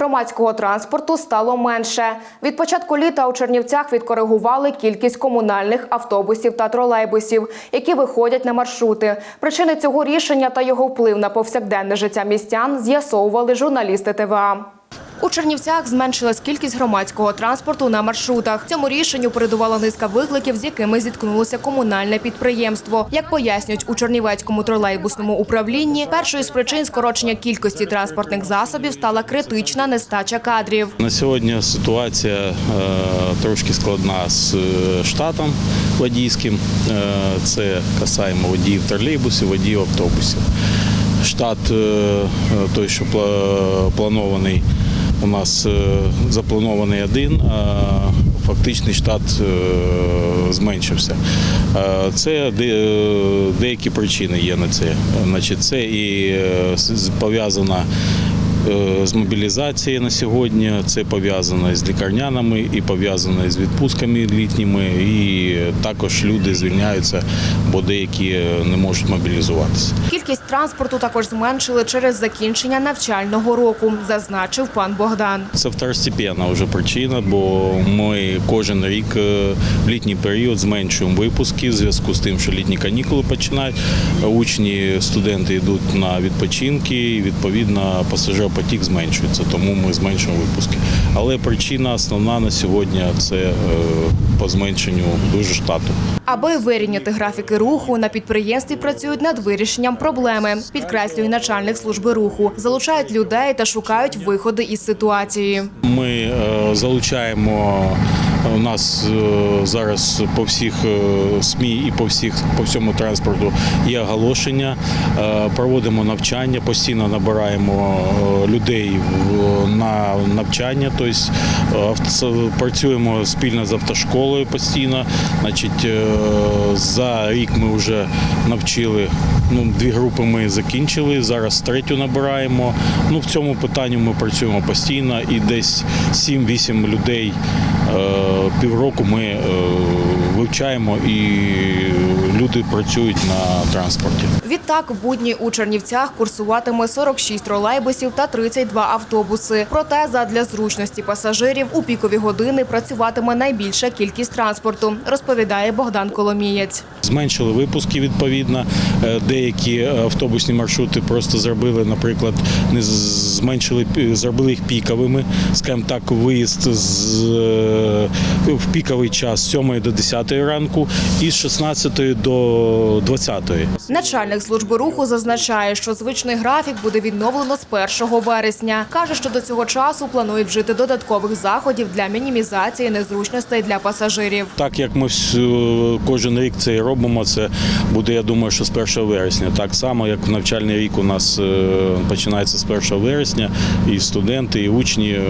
Громадського транспорту стало менше. Від початку літа у Чернівцях відкоригували кількість комунальних автобусів та тролейбусів, які виходять на маршрути. Причини цього рішення та його вплив на повсякденне життя містян з'ясовували журналісти ТВА. У Чернівцях зменшилась кількість громадського транспорту на маршрутах. Цьому рішенню передувала низка викликів, з якими зіткнулося комунальне підприємство. Як пояснюють у Чернівецькому тролейбусному управлінні, першою з причин скорочення кількості транспортних засобів стала критична нестача кадрів. На сьогодні ситуація е, трошки складна з е, штатом водійським. Е, це касаємо водіїв тролейбусів, водіїв автобусів. Штат той, що планований, у нас е, запланований один, а фактичний штат е, зменшився. Е, Це де- деякі причини є на це. Значить, це і е, з- е, з мобілізацією на сьогодні. Це пов'язано з лікарняними і пов'язано з відпустками літніми. І також люди звільняються, бо деякі не можуть мобілізуватися. Кількість транспорту також зменшили через закінчення навчального року, зазначив пан Богдан. Це второстепенна вже причина, бо ми кожен рік е, в літній період зменшуємо випуски в зв'язку з тим, що літні канікули починають. Учні, студенти йдуть на відпочинки, і відповідно пасажиропотік зменшується, тому ми зменшуємо випуски. Але причина основна на сьогодні це е, по зменшенню дуже штату. Аби вирівняти графіки руху, на підприємстві працюють над вирішенням проблеми, підкреслює начальник служби руху. Залучають людей та шукають виходи із ситуації. Ми е, залучаємо. У нас е, зараз по всіх е, СМІ і по всіх по всьому транспорту є оголошення. Е, Проводимо навчання, постійно набираємо людей на навчання. Тобто працюємо спільно з автошколою постійно. Значить, за рік ми вже навчили. Ну, дві групи ми закінчили. Зараз третю набираємо. Ну, в цьому питанні ми працюємо постійно і десь 7-8 людей півроку ми е, вивчаємо і люди працюють на транспорті. Відтак, в будні у Чернівцях курсуватиме 46 тролейбусів та 32 автобуси. Проте, задля зручності пасажирів, у пікові години працюватиме найбільша кількість транспорту, розповідає Богдан Коломієць. Зменшили випуски відповідно. Е, Деякі автобусні маршрути просто зробили, наприклад, не зменшили зробили їх піковими. Скажімо так, виїзд з е, в піковий час з 7 до 10 ранку і з 16 до 20. Начальник служби руху зазначає, що звичний графік буде відновлено з 1 вересня. Каже, що до цього часу планують вжити додаткових заходів для мінімізації незручностей для пасажирів. Так як ми кожен рік це і робимо, це буде, я думаю, що з 1 вересня. Так само, як навчальний рік у нас е, починається з 1 вересня, і студенти, і учні, е,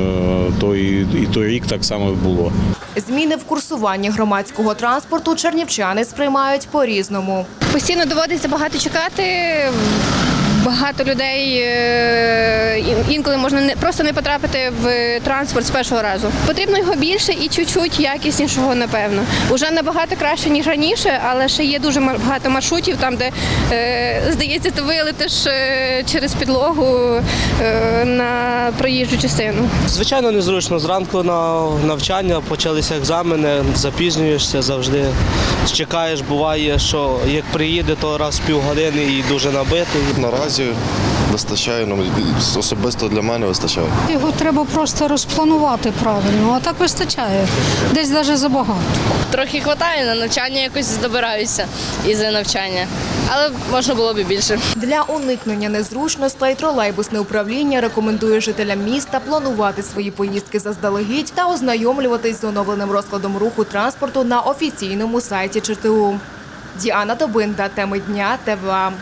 то і, і той рік так само було. Зміни в курсуванні громадського транспорту чернівчани сприймають по-різному. Постійно доводиться багато чекати. Багато людей е, інколи можна не просто не потрапити в транспорт з першого разу. Потрібно його більше і чуть-чуть якіснішого, напевно. Уже набагато краще ніж раніше, але ще є дуже багато маршрутів, там де е, здається, ти вилетиш е, через підлогу е, на проїжджу частину. Звичайно, незручно. Зранку на навчання почалися екзамени, запізнюєшся завжди. Чекаєш, буває, що як приїде, то раз в півгодини і дуже набитий. Наразі вистачає, ну, особисто для мене вистачає. Його треба просто розпланувати правильно, а так вистачає. Десь навіть забагато. Трохи хватає на навчання, якось добираюся із навчання, але можна було б і більше. Для уникнення незручностей тролейбусне управління рекомендує жителям міста планувати свої поїздки заздалегідь та ознайомлюватись з оновленим розкладом руху транспорту на офіційному сайті ЧТУ. Діана Добинда, теми дня ТВА.